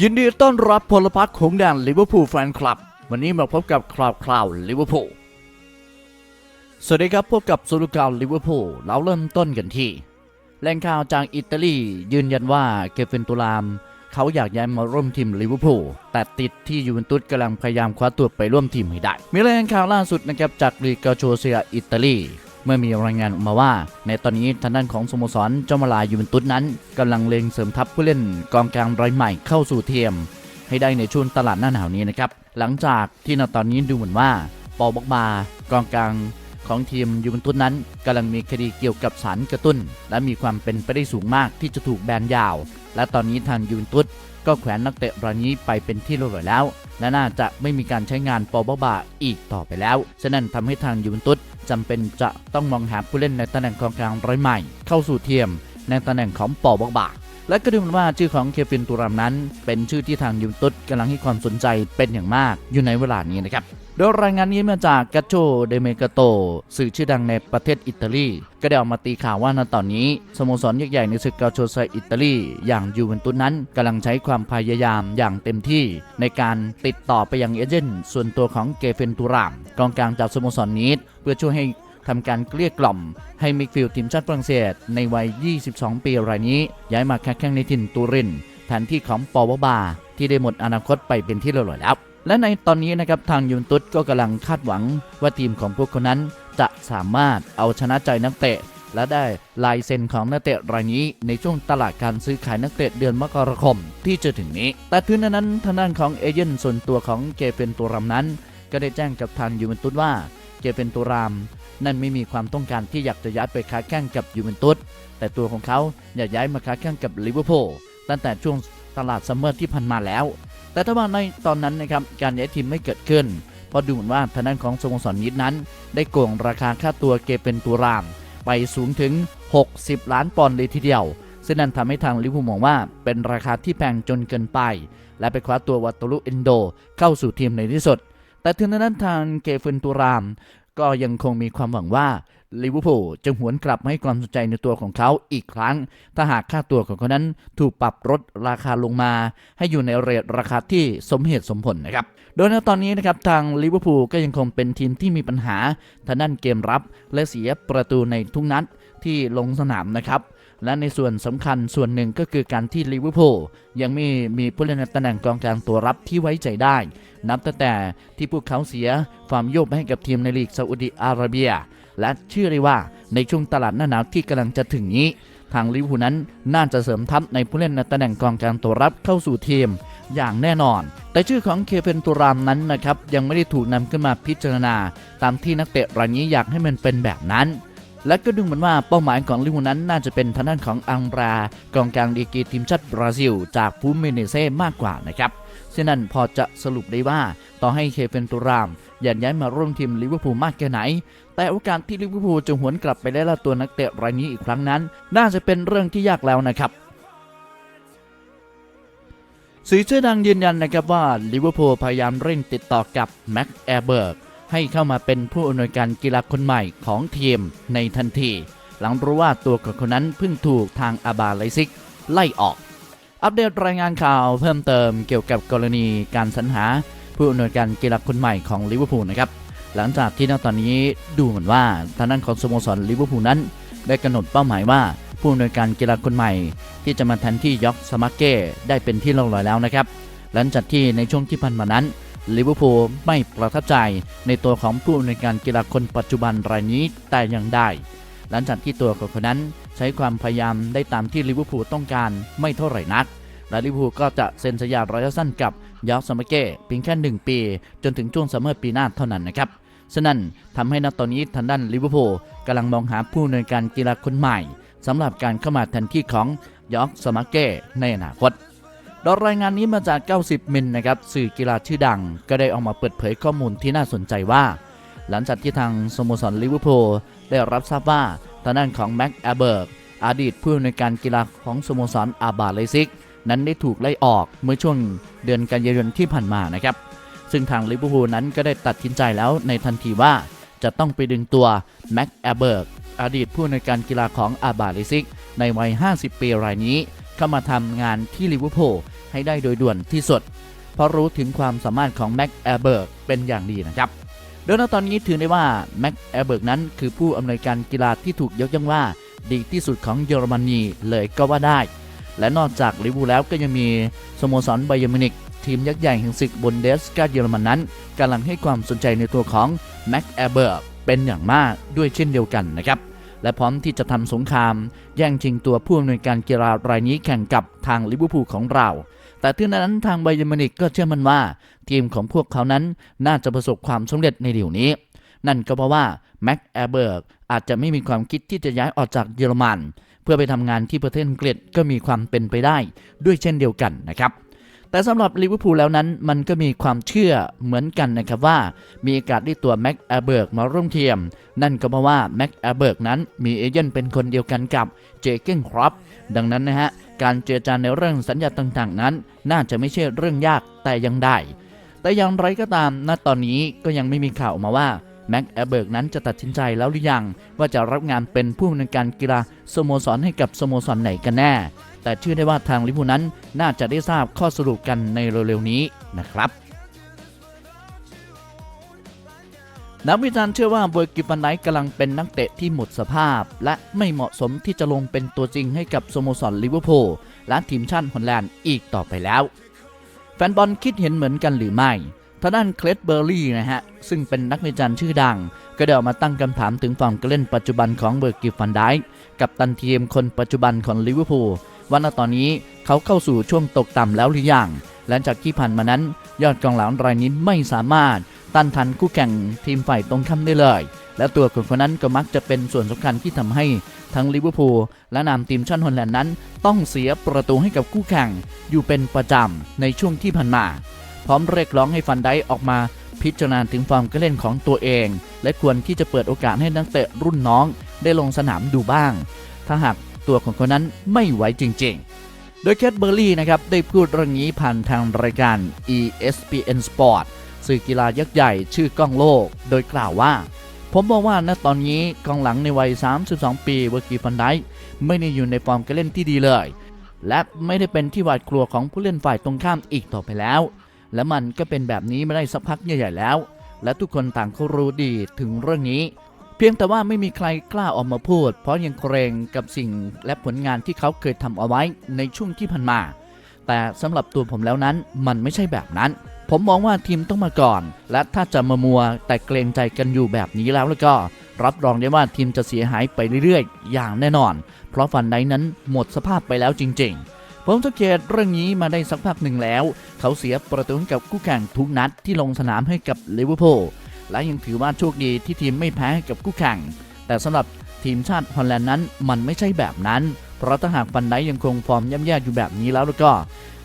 ยินดีต้อนรับพลพรรคของแดนลิเวอร์พูลแฟนคลับ วันนี้มาพบกับคราวคราวลิเวอร์พูลสวัสดีครับพบกับสุรุกาวลิเวอร์พูลเราเริ่มต้นกันที่แหล่งข่าวจากอิตาลียืนยันว่าเกฟเฟนตูราม เขาอยากย้ายมาร่วมทีมลิเวอร์พูลแต่ติดที่ยูเวนตุสกำลังพยายามคว้าตัวไปร่วมทีมให้ได้ มีรายงานข่าวล่าสุดนะครับจากลีกาโชเซียอิตาลี เมื่อมีรายงานออกมาว่า ในตอนนี้ทางด้านของสโมสรเจ้ามาลายูเวนตุสนั้นกำลังเล็งเสริมทัพผู้เล่นกองกลางรายใหม่เข้าสู่ทีมให้ได้ในช่วงตลาดหน้าหนาวนี้นะครับหลังจากที่ณตอนนี้ดูเหมือนว่าปอบอกบากองกลางของทีมยูเวนตุสนั้นกำลังมีคดีเกี่ยวกับสารกระตุ้น และมีความเป็นไปได้สูงมากที่จะถูกแบนยาว และตอนนี้ทางยูเวนตุส ก็แขวนนักเตะรายนี้ไปเป็นที่เรียบร้อยแล้ว และน่าจะไม่มีการใช้งานปอบบาอีกต่อไปแล้วฉะนั้นทำให้ทางยูเวนตุสจำเป็นจะต้องมองหาผู้เล่นในตำแหน่งกองกลางรายใหม่ เข้าสู่เทียมในตำแหน่งของปอบบาและก็ดูเหมือนว่าชื่อของเคฟินตูรามนั้น เป็นชื่อที่ทางยูเวนตุสกำลังให้ความสนใจเป็นอย่างมากอยู่ในเวลานี้นะครับ โดยรายงานนี้มาจากกัโชเดเมกาโต สื่อชื่อดังในประเทศอิตาลี ก็ได้ออกมาตีข่าวว่าณตอนนี้ สโมสรใหญ่ในศึกกาโชไซอิตาลี อย่างยูเวนตุสนั้นกำลังใช้ความพยายามอย่างเต็มที่ ในการติดต่อไปยังเอเจนต์ส่วนตัวของเกเฟนตูรามกองกลางจากสโมสรนี้เพื่อช่วยให้ทำการเกลี้ยกล่อม ให้มิดฟิลทีมชาติฝรั่งเศสในวัย 22 ปีรายนี้ ย้ายมาค้าแข่งในถิ่นตูรินแทนที่ของปอวบา ที่ได้หมดอนาคตไปเป็นที่เรียบร้อยแล้ว และในตอนนี้นะครับทางยูนตุสก็กำลังคาดหวังว่าทีมของพวกเขานั้นจะสามารถเอาชนะใจนักเตะ และได้ลายเซ็นของนักเตะรายนี้ในช่วงตลาดการซื้อขายนักเตะเดือนมกราคมที่จะถึงนี้ แต่ถึงนั้นทางด้านของเอเจนต์ส่วนตัวของเกเฟนตัวรำนั้น ก็ได้แจ้งกับทางยูเวนตุสว่าเกเฟนตัวรามนั่นไม่มีความต้องการที่อยากจะย้ายไปค้าแข่งกับยูเวนตุสแต่ตัวของเขาอยากย้ายมาค้าแข่งกับลิเวอร์พูลตั้งแต่ช่วงตลาดซัมเมอร์ที่ผ่านมาแล้ว แต่ถ้าว่าในตอนนั้นนะครับการย้ายทีมไม่เกิดขึ้น เพราะดูเหมือนว่าทางด้านของสโมสรยิดนั้น ได้โกงราคาค่าตัวเกเป็นตัวราม ไปสูงถึง 60 ล้านปอนด์เลยทีเดียว ซึ่งนั่นทำให้ทางลิเวอร์พูลมองว่าเป็นราคาที่แพงจนเกินไป และไปคว้าตัววัตตุลุเอนโด เข้าสู่ทีมในที่สุด แต่ถึงนั้นทางเกเฟนตูราม ก็ยังคงมีความหวังว่า ลิเวอร์พูลจะหวนกลับมาให้ความสนใจในตัวของเขาอีกครั้ง ถ้าหากค่าตัวของเขานั้นถูกปรับลดราคาลงมา ให้อยู่ในเรทราคาที่สมเหตุสมผลนะครับ โดยในตอนนี้นะครับทางลิเวอร์พูลก็ยังคงเป็นทีมที่มีปัญหาทางด้านเกมรับ และเสียประตูในทุกนัดที่ลงสนามนะครับและในส่วนสำคัญส่วนหนึ่งก็คือการที่ลิเวอร์พูลยังไม่มีผู้เล่นในตำแหน่งกองกลางตัวรับที่ไว้ใจได้ นับตั้งแต่ที่พวกเขาเสียความโยบให้กับทีมในลีกซาอุดิอาระเบีย และเชื่อได้ว่าในช่วงตลาดหน้าหนาวที่กำลังจะถึงนี้ ทางลิเวอร์พูลนั้นน่าจะเสริมทัพในผู้เล่นในตำแหน่งกองกลางตัวรับเข้าสู่ทีมอย่างแน่นอน แต่ชื่อของเคเฟนตูรามนั้นนะครับยังไม่ได้ถูกนำขึ้นมาพิจารณา ตามที่นักเตะรายนี้อยากให้มันเป็นแบบนั้นและก็ดูเหมือนว่าเป้าหมายของลิเวอร์นั้นน่าจะเป็นทางด้านของอังรากองกลางดีกีทีมชาติบราซิล จากฟูมิเนเซ่มากกว่านะครับ ฉะนั้นพอจะสรุปได้ว่าต่อให้เคเฟนตูรามยากย้ายมาร่วมทีมลิเวอร์พูลมากแค่ไหน แต่โอกาสที่ลิเวอร์พูลจะหวนกลับไปได้ละตัวนักเตะรายนี้อีกครั้งนั้น น่าจะเป็นเรื่องที่ยากแล้วนะครับสื่อชื่อดังยืนยันนะครับว่าลิเวอร์พูลพยายามเร่งติดต่อกับแม็กแอร์เบิร์กให้เข้ามาเป็นผู้อำนวยการกีฬาคนใหม่ของทีมในทันที หลังรู้ว่าตัวคนนั้นเพิ่งถูกทางอาบาไลซิกไล่ออก อัปเดตรายงานข่าวเพิ่มเติมเกี่ยวกับกรณีการสรรหา ผู้อำนวยการกีฬาคนใหม่ของลิเวอร์พูลนะครับหลังจากที่ณตอนนี้ดูเหมือนว่าทางด้านของสโมสรลิเวอร์พูลนั้น ได้กำหนดเป้าหมายว่าผู้อำนวยการกีฬาคนใหม่ ที่จะมาแทนที่ยอกสมักเก้ได้เป็นที่เรียบร้อยแล้วนะครับหลังจากที่ในช่วงที่ผ่านมานั้นลิเวอร์พูลไม่ประทับใจในตัวของผู้อำนวยการกีฬาคนปัจจุบันรายนี้แต่อย่างใด หลังจากที่ตัวของคนนั้นใช้ความพยายามได้ตามที่ลิเวอร์พูลต้องการไม่เท่าไหร่นักและลิเวอร์พูลก็จะเซ็นสัญญาระยะสั้นกับยอร์กสมาเก้เพียงแค่ 1 ปี จนถึงช่วงซัมเมอร์ปีหน้าเท่านั้นนะครับฉะนั้นทำให้ณตอนนี้ทางด้านลิเวอร์พูลกำลังมองหาผู้อำนการกีฬาคนใหม่สำหรับการเข้ามาแทนที่ของยอร์กสมาเก้ในอนาคตโดยรายงานนี้มาจาก 90 มิลนะครับสื่อกีฬาชื่อดัง ก็ได้ออกมาเปิดเผยข้อมูลที่น่าสนใจว่า หลังจากที่ทางสโมสรลิเวอร์พูล ได้รับทราบว่าทางด้านของแม็กแอเบิร์กอดีตผู้อำนวยการกีฬาของสโมสรอาบาเลซิก นั้นได้ถูกไล่ออกเมื่อช่วงเดือนกันยายนที่ผ่านมานะครับ ซึ่งทางลิเวอร์พูลนั้นก็ได้ตัดสินใจแล้วในทันทีว่าจะต้องไปดึงตัวแม็กแอเบิร์กอดีตผู้อำนวยการกีฬาของอาบาเลซิก ในวัย 50 ปีรายนี้ เข้ามาทำงานที่ลิเวอร์พูลใให้ได้โดยด่วนที่สุด เพราะรู้ถึงความสามารถของแม็กแอร์เบิร์กเป็นอย่างดีนะครับ โดยณตอนนี้ถือได้ว่าแม็กแอร์เบิร์กนั้นคือผู้อำนวยการกีฬาที่ถูกยกย่องว่า ดีที่สุดของเยอรมนีเลยก็ว่าได้ และนอกจากลิเวอร์พูลแล้วก็ยังมีสโมสรไบเยอร์มินิกทีมยักษ์ใหญ่แห่งศึกบุนเดสกาเยอรมันนั้นกำลังให้ความสนใจในตัวของแม็กแอร์เบิร์กเป็นอย่างมากด้วยเช่นเดียวกันนะครับและพร้อมที่จะทำสงคราม แย่งชิงตัวผู้อำนวยการกีฬารายนี้แข่งกับทางลิเวอร์พูลของเรา แต่ที่นั้นทางไบเยอร์มินิกก็เชื่อมั่นว่า ทีมของพวกเขานั้นน่าจะประสบความสำเร็จในเดี๋ยวนี้ นั่นก็เพราะว่าแม็กแอร์เบิร์กอาจจะไม่มีความคิดที่จะย้ายออกจากเยอรมัน เพื่อไปทำงานที่ประเทศอังกฤษก็มีความเป็นไปได้ด้วยเช่นเดียวกันนะครับแต่สำหรับลิเวอร์พูลแล้วนั้นมันก็มีความเชื่อเหมือนกันนะครับว่า มีโอกาสได้ตัวแม็กแอร์เบิร์กมาร่วมทีม นั่นก็เพราะว่าแม็กแอร์เบิร์กนั้นมีเอเจนต์เป็นคนเดียวกันกับเจเก้นครอปดังนั้นนะฮะ การเจรจาในเรื่องสัญญาต่างๆนั้น น่าจะไม่ใช่เรื่องยากแต่ยังได้ แต่อย่างไรก็ตาม ณ ตอนนี้ก็ยังไม่มีข่าวออกมาว่าแม็กแอเบิร์กนั้นจะตัดสินใจแล้วหรือยัง ว่าจะรับงานเป็นผู้อำนวยการกีฬาสโมสรให้กับสโมสรไหนกันแน่ แต่เชื่อได้ว่าทางลิเวอร์พูลนั้นน่าจะได้ทราบข้อสรุปกันในเร็วๆนี้นะครับนักวิจารณ์เชื่อว่าเบอร์กิฟันไดกำลังเป็นนักเตะที่หมดสภาพ และไม่เหมาะสมที่จะลงเป็นตัวจริงให้กับสโมสรลิเวอร์พูลและทีมชาติฮอลแลนด์อีกต่อไปแล้ว แฟนบอลคิดเห็นเหมือนกันหรือไม่ทางด้านเคลดเบอร์รี่นะฮะ ซึ่งเป็นนักวิจารณ์ชื่อดัง ก็ได้ออกมาตั้งคำถามถึงฟอร์มการเล่นปัจจุบันของเบอร์กิฟันไดกับตันทีมคนปัจจุบันของลิเวอร์พูลว่าณตอนนี้เขาเข้าสู่ช่วงตกต่ำแล้วหรือยัง หลังจากที่ผ่านมานั้น ยอดกองหลังรายนี้ไม่สามารถต้านทานคู่แข่งทีมฝ่ายตรงข้ามได้เลย และตัวคนคนนั้นก็มักจะเป็นส่วนสำคัญที่ทำให้ทั้งลิเวอร์พูลและนามทีมชาติฮอลแลนด์นั้น ต้องเสียประตูให้กับคู่แข่งอยู่เป็นประจำในช่วงที่ผ่านมา พร้อมเรียกร้องให้ฟันไดออกมาพิจารณาถึงฟอร์มการเล่นของตัวเอง และควรที่จะเปิดโอกาสให้นักเตะรุ่นน้องได้ลงสนามดูบ้าง ถ้าหากตัวของคนนั้นไม่ไหวจริง ๆ โดยแคทเบอร์รี่นะครับได้พูดเรื่องนี้ผ่านทางรายการ ESPN Sport สื่อกีฬายักษ์ใหญ่ชื่อกล้องโลก โดยกล่าวว่า ผมมองว่าณตอนนี้กองหลังในวัย 32 ปีเวอร์กีฟันไดไม่ได้อยู่ในฟอร์มการเล่นที่ดีเลย และไม่ได้เป็นที่หวาดกลัวของผู้เล่นฝ่ายตรงข้ามอีกต่อไปแล้ว และมันก็เป็นแบบนี้มาได้สักพักใหญ่ๆแล้ว และทุกคนต่างก็รู้ดีถึงเรื่องนี้ เพียงแต่ว่าไม่มีใครกล้าออกมาพูด เพราะยังเกรงกับสิ่งและผลงานที่เขาเคยทำเอาไว้ในช่วงที่ผ่านมา แต่สำหรับตัวผมแล้วนั้นมันไม่ใช่แบบนั้น ผมมองว่าทีมต้องมาก่อน และถ้าจะมามัวแต่เกรงใจกันอยู่แบบนี้แล้วแล้วก็ รับรองได้ว่าทีมจะเสียหายไปเรื่อยๆ อย่างแน่นอน เพราะฟันไดนั้นหมดสภาพไปแล้วจริง ๆผมสังเกตเรื่องนี้มาได้สักพักหนึ่งแล้ว เขาเสียประตูให้กับคู่แข่งทุกนัดที่ลงสนามให้กับลิเวอร์พูล และยังถือว่าโชคดีที่ทีมไม่แพ้กับคู่แข่ง แต่สำหรับทีมชาติฮอลแลนด์นั้นมันไม่ใช่แบบนั้น เพราะถ้าหากฟันไดยังคงฟอร์มย่ำแย่อยู่แบบนี้แล้วแล้วก็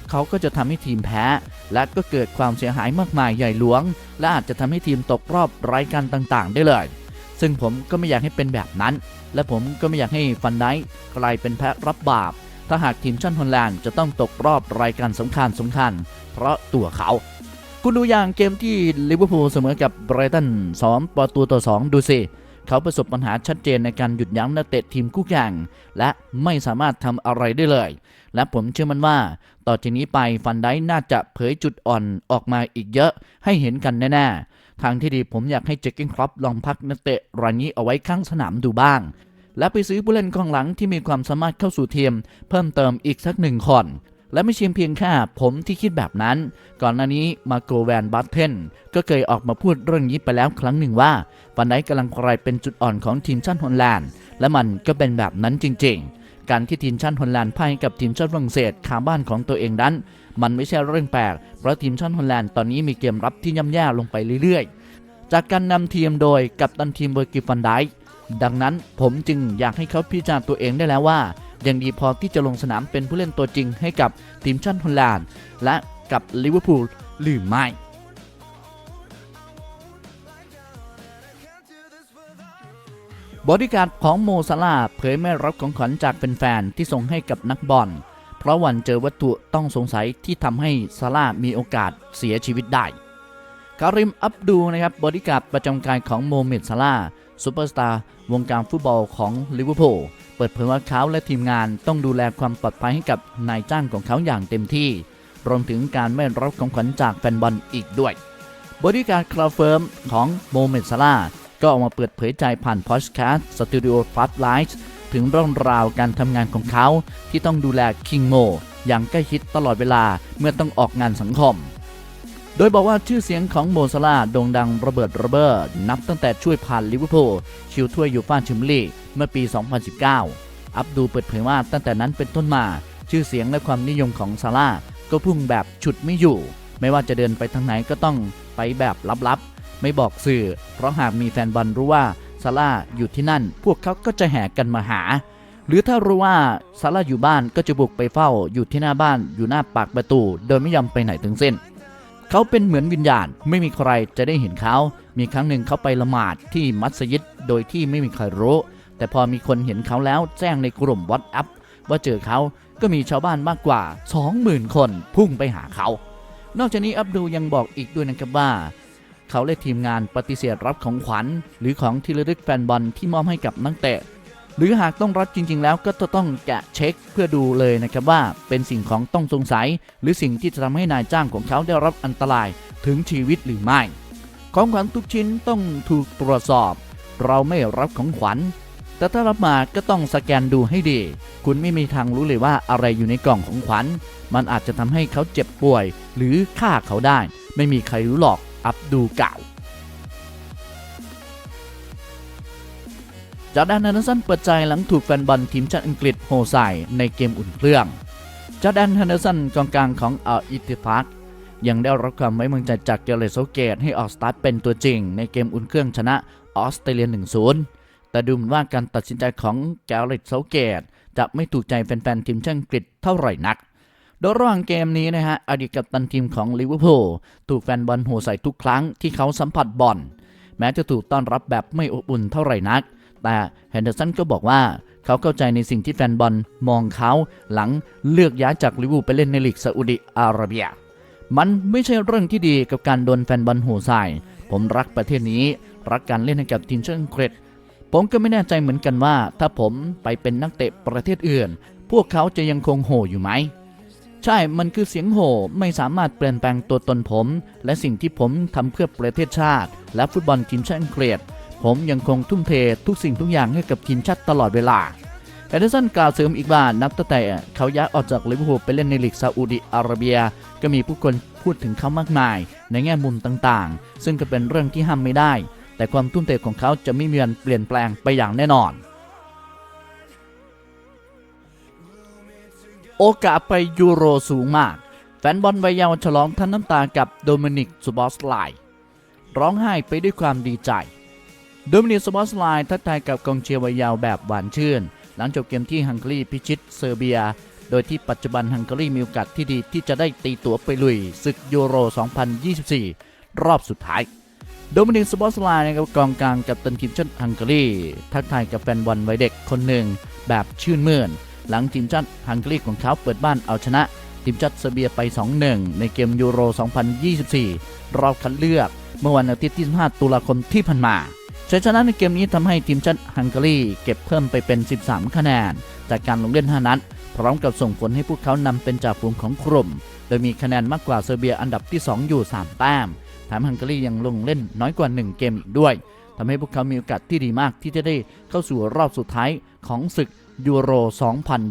เขาก็จะทำให้ทีมแพ้ และก็เกิดความเสียหายมากมายใหญ่หลวง และอาจจะทำให้ทีมตกรอบรายการต่างๆ ได้เลย ซึ่งผมก็ไม่อยากให้เป็นแบบนั้น และผมก็ไม่อยากให้ฟันไดกลายเป็นแพ้รับบาปถ้าหากทีมชาติฮอลแลนด์จะต้องตกรอบรายการสำคัญสำคัญ เพราะตัวเขา คุณดูอย่างเกมที่ลิเวอร์พูลเสมอกับไบรตัน2ประตูต่อ 2 ดูสิ เขาประสบปัญหาชัดเจนในการหยุดยั้งนักเตะทีมคู่แข่งและไม่สามารถทำอะไรได้เลย และผมเชื่อมันว่า ต่อจากนี้ไปฟันได้น่าจะเผยจุดอ่อนออกมาอีกเยอะให้เห็นกันแน่ๆ ทางที่ดีผมอยากให้เจคกินครอปลองพักนักเตะรายนี้เอาไว้ข้างสนามดูบ้าง และไปซื้อผู้เล่นกองหลังที่มีความสามารถเข้าสู่ทีม เพิ่มเติมอีกสักหนึ่งคน และไม่เชียงเพียงแค่ผมที่คิดแบบนั้น ก่อนหน้านี้มาโกแวนบัตเทนก็เคยออกมาพูดเรื่องนี้ไปแล้วครั้งหนึ่งว่าฟันไดกำลังกลายเป็นจุดอ่อนของทีมชาติฮอลแลนด์ และมันก็เป็นแบบนั้นจริง ๆ การที่ทีมชาติฮอลแลนด์พ่ายกับทีมชาติฝรั่งเศสคาบ้านของตัวเองนั้น มันไม่ใช่เรื่องแปลกเพราะทีมชาติฮอลแลนด์ตอนนี้มีเกมรับที่ย่ำแย่ลงไปเรื่อยๆ จากการนำทีมโดยกัปตันทีมเบอร์กิฟันไดดังนั้นผมจึงอยากให้เขาพิจารณาตัวเองได้แล้วว่า ยังดีพอที่จะลงสนามเป็นผู้เล่นตัวจริงให้กับทีมชาติฮอลแลนด์และกับลิเวอร์พูลหรือไม่บอดี้การ์ดของโมซาลาเผยไม่รับของขวัญจากแฟนๆที่ส่งให้กับนักบอล เพราะวันเจอวัตถุต้องสงสัยที่ทำให้ซาลามีโอกาสเสียชีวิตได้การิมอับดูนะครับบอดี้การ์ดประจำกายของโมเมดซาลาซูเปอร์สตาร์วงการฟุตบอลของลิเวอร์พูล ปิดเผยว่าเขาและทีมงานต้องดูแลความปลอดภัยให้กับนายจ้างของเขาอย่างเต็มที่ รวมถึงการไม่รับของขวัญจากแฟนบอลอีกด้วย บริการคลาเฟิร์มของโมเมนซาลาก็ออกมาเปิดเผยใจผ่านพอดแคสต์สตูดิโอฟัตไลท์ถึงเรื่องราวการทำงานของเขาที่ต้องดูแลคิงโมอย่างใกล้ชิดตลอดเวลาเมื่อต้องออกงานสังคม โดยบอกว่าชื่อเสียงของโมซาลาโด่งดังระเบิดระเบ้อนับตั้งแต่ช่วยผ่านลิเวอร์พูลชิวถ้วยยูฟ่าแชมเปี้ยนลีก เมื่อปี 2019 อับดูเปิดเผยว่าตั้งแต่นั้นเป็นต้นมา ชื่อเสียงและความนิยมของซาร่าก็พุ่งแบบฉุดไม่อยู่ ไม่ว่าจะเดินไปทางไหนก็ต้องไปแบบลับๆ ไม่บอกสื่อ เพราะหากมีแฟนบอลรู้ว่าซาร่าอยู่ที่นั่น พวกเขาก็จะแห่กันมาหา หรือถ้ารู้ว่าซาร่าอยู่บ้านก็จะบุกไปเฝ้าอยู่ที่หน้าบ้านอยู่หน้าปากประตู โดยไม่ยอมไปไหนทั้งสิ้น เขาเป็นเหมือนวิญญาณไม่มีใครจะได้เห็นเขา มีครั้งหนึ่งเขาไปละหมาดที่มัสยิดโดยที่ไม่มีใครรู้ แต่พอมีคนเห็นเขาแล้วแจ้งในกลุ่มวอตแอปว่าเจอเขาก็มีชาวบ้านมากกว่า 20,000 คนพุ่งไปหาเขา นอกจากนี้อับดูยังบอกอีกด้วยนะครับว่า เขาและทีมงานปฏิเสธรับของขวัญ หรือของที่ระลึกแฟนบอลที่มอบให้กับนักเตะ หรือหากต้องรับจริง ๆ แล้วก็จะต้องแกะเช็คเพื่อดูเลยนะครับว่าเป็นสิ่งของต้องสงสัย หรือสิ่งที่จะทำให้นายจ้างของเขาได้รับอันตรายถึงชีวิตหรือไม่ ของขวัญทุกชิ้นต้องถูกตรวจสอบ เราไม่รับของขวัญ แต่ถ้ารับมาก็ต้องสแกนดูให้ดี คุณไม่มีทางรู้เลยว่าอะไรอยู่ในกล่องของขวัญ มันอาจจะทำให้เขาเจ็บป่วย หรือฆ่าเขาได้ ไม่มีใครรู้หรอก อับดูกล่าวจอร์แดนฮันเดอร์สันเปิดใจหลังถูกแฟนบอลทีมชาติอังกฤษโหใส่ในเกมอุ่นเครื่องจอร์แดนฮันเดอร์สันกองกลางของอัลอิติฟักยังได้รับความไว้วางใจจากเกเรตโซเกตให้ออกสตาร์ทเป็นตัวจริง ในเกมอุ่นเครื่องชนะออสเตรเลีย 1-0 แต่ดูเหมือนว่าการตัดสินใจของแกเรตโซเกต จะไม่ถูกใจแฟนๆทีมชาติอังกฤษเท่าไหร่นัก โดยระหว่างเกมนี้นะฮะอดีตกัปตันทีมของลิเวอร์พูลถูกแฟนบอลโหใส่ทุกครั้งที่เขาสัมผัสบอลแม้จะถูกต้อนรับแบบไม่อบอุ่นเท่าไหร่นัก แต่แฮนเดอร์สันก็บอกว่าเขาเข้าใจในสิ่งที่แฟนบอลมองเขาหลังเลือกย้ายจากลิเวอร์พูลไปเล่นในลีกซาอุดิอาระเบีย มันไม่ใช่เรื่องที่ดีกับการโดนแฟนบอลโหใส่ผมรักประเทศนี้ รักการเล่นให้กับทีมชาติอังกฤษ ผมก็ไม่แน่ใจเหมือนกันว่า ถ้าผมไปเป็นนักเตะประเทศอื่น พวกเขาจะยังคงโห่อยู่ไหม ใช่ มันคือเสียงโห่ไม่สามารถเปลี่ยนแปลงตัวตนผม และสิ่งที่ผมทำเพื่อประเทศชาติ และฟุตบอลทีมชาติอังกฤษผมยังคงทุ่มเททุกสิ่งทุกอย่างให้กับทีมชาติตลอดเวลาแอดเดอร์สันกล่าวเสริมอีกว่านับตั้งแต่เขาย้ายออกจากลิเวอร์พูลไปเล่นในลีกซาอุดิอาระเบีย ก็มีผู้คนพูดถึงเขามากมาย ในแง่มุมต่างๆ ซึ่งก็เป็นเรื่องที่ห้ามไม่ได้ แต่ความทุ่มเทของเขาจะไม่มีวันเปลี่ยนแปลงไปอย่างแน่นอน โอกาสไปยูโรสูงมาก แฟนบอลวัยเยาว์ฉลองทั้งน้ำตากับโดมินิกซูบอสไลร้องไห้ไปด้วยความดีใจ โดมินิกซูบอสไลทักทายกับกองเชียร์วัยเยาว์แบบหวานชื่น หลังจบเกมที่ฮังการีพิชิตเซอร์เบียโดยที่ปัจจุบันฮังการีมีโอกาสที่ดีที่จะได้ตีตั๋วไปลุยศึกยูโร 2024 รอบสุดท้าย โดมินิกสปอร์ตไลน์นะครับกองกลางกับตันทีมชาติฮังการีทักทายกับแฟนบอลวัยเด็กคนหนึ่ง แบบชื่นมื่น หลังทีมชาติฮังการีของเขาเปิดบ้านเอาชนะทีมชาติเซอร์เบียไป 2-1 ในเกมยูโร 2024 รอบคัดเลือก เมื่อวันอาทิตย์ที่ 15 ตุลาคมที่ผ่านมาชัยชนะในเกมนี้ทำให้ทีมชาติฮังการีเก็บเพิ่มไปเป็น 13 คะแนน จากการลงเล่น 5 นัด พร้อมกับส่งผลให้พวกเขานำเป็นจ่าฝูงของกลุ่ม โดยมีคะแนนมากกว่าเซอร์เบียอันดับที่ 2 อยู่ 3 แต้ม ถมฮังการียังลงเล่นน้อยกว่า 1 เกมอีกด้วยทำให้พวกเขามีโอกาสที่ดีมากที่จะได้เข้าสู่รอบสุดท้ายของศึกยูโร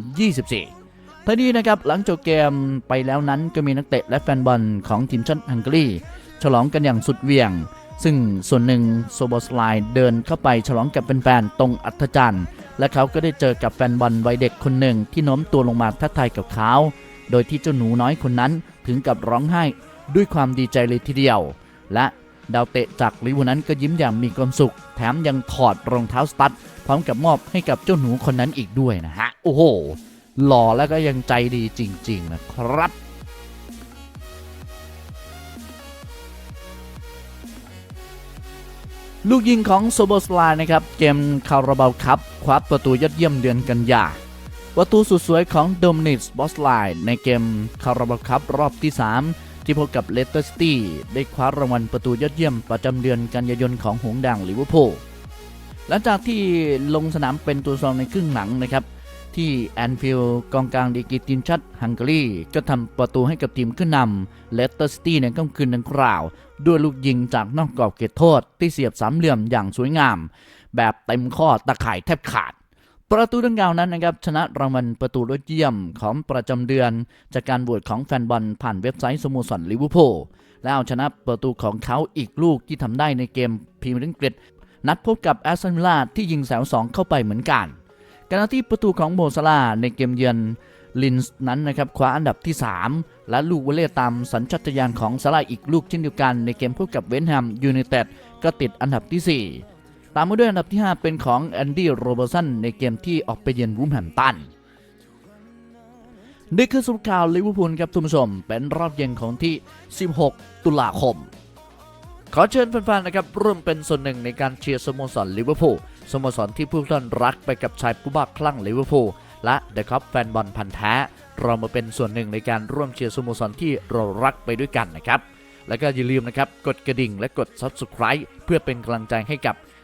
2024ทั้งนี้นะครับหลังจบเกมไปแล้วนั้นก็มีนักเตะและแฟนบอลของทีมชาติฮังการีฉลองกันอย่างสุดเหวี่ยง ซึ่งส่วนหนึ่งโซบอสไลน์เดินเข้าไปฉลองกับแฟนๆตรงอัธจันทร์และเขาก็ได้เจอกับแฟนบอลวัยเด็กคนหนึ่งที่โน้มตัวลงมาทักทายกับเขา โดยที่เจ้าหนูน้อยคนนั้นถึงกับร้องไห้ด้วยความดีใจเลยทีเดียว และดาวเตะจากลิเวอร์นั้นก็ยิ้มอย่างมีความสุข แถมยังถอดรองเท้าสตั๊ดพร้อมกับมอบให้กับเจ้าหนูคนนั้นอีกด้วยนะฮะ โอ้โห หล่อแล้วก็ยังใจดีจริง ๆ นะครับ ลูกยิงของโซโบสลานะครับ เกมคาราบาวคัพคว้าประตูยอดเยี่ยมเดือนกันยาประตูสุดสวยของโดมินิกบอสไลน์ในเกมคาราบาวคัพรอบที่ 3 ที่พบกับเลสเตอร์ซิตี้ได้คว้ารางวัลประตูยอดเยี่ยมประจำเดือนกันยายนของหงส์แดงลิเวอร์พูลหลังจากที่ลงสนามเป็นตัวรองในครึ่งหลังนะครับ ที่แอนฟิลด์กองกลางดีกีทีมชาติฮังการีก็ทำประตูให้กับทีมขึ้นนำเลสเตอร์ซิตี้ในค่ำคืนดังกล่าว ด้วยลูกยิงจากนอกกรอบเขตโทษ ที่เสียบสามเหลี่ยมอย่างสวยงาม แบบเต็มข้อตะข่ายแทบขาด ประตูดังกล่าวนั้นนะครับชนะรางวัลประตูยอดเยี่ยมของประจำเดือน จากการโหวตของแฟนบอลผ่านเว็บไซต์สโมสรลิเวอร์พูลและเอาชนะประตูของเขาอีกลูกที่ทำได้ในเกมพรีเมียร์ลีกอังกฤษนัดพบกับแอสตันวิลล่าที่ยิงแสวสองเข้าไปเหมือนกันขณะที่ประตูของโมซาลาในเกมเยือนลินส์นั้นนะครับคว้าอันดับที่ 3 และลูกวอลเลย์ตามสัญชาตญาณของซาลาห์อีกลูกเช่นเดียวกันในเกมพบกับเวนแฮมยูไนเต็ดก็ติดอันดับที่ 4 ตามมาด้วยอันดับที่ 5 เป็นของแอนดี้โรเบอร์สันในเกมที่ออกไปเยือนวูมแฮมตันนี่คือสรุปข่าวลิเวอร์พูลครับทุกผู้ชม เป็นรอบเย็นของที่ 16 ตุลาคม ขอเชิญแฟนๆนะครับร่วมเป็นส่วนหนึ่งในการเชียร์สโมสรลิเวอร์พูลสโมสรที่ผู้ท่านรักไปกับชายผู้บ้าคลั่งลิเวอร์พูลและเดอะคัพแฟนบอลพันธ์แท้ เรามาเป็นส่วนหนึ่งในการร่วมเชียร์สโมสรที่เรารักไปด้วยกันนะครับ แล้วก็อย่าลืมนะครับกดกระดิ่งและกด Subscribe เพื่อเป็นกำลังใจให้กับ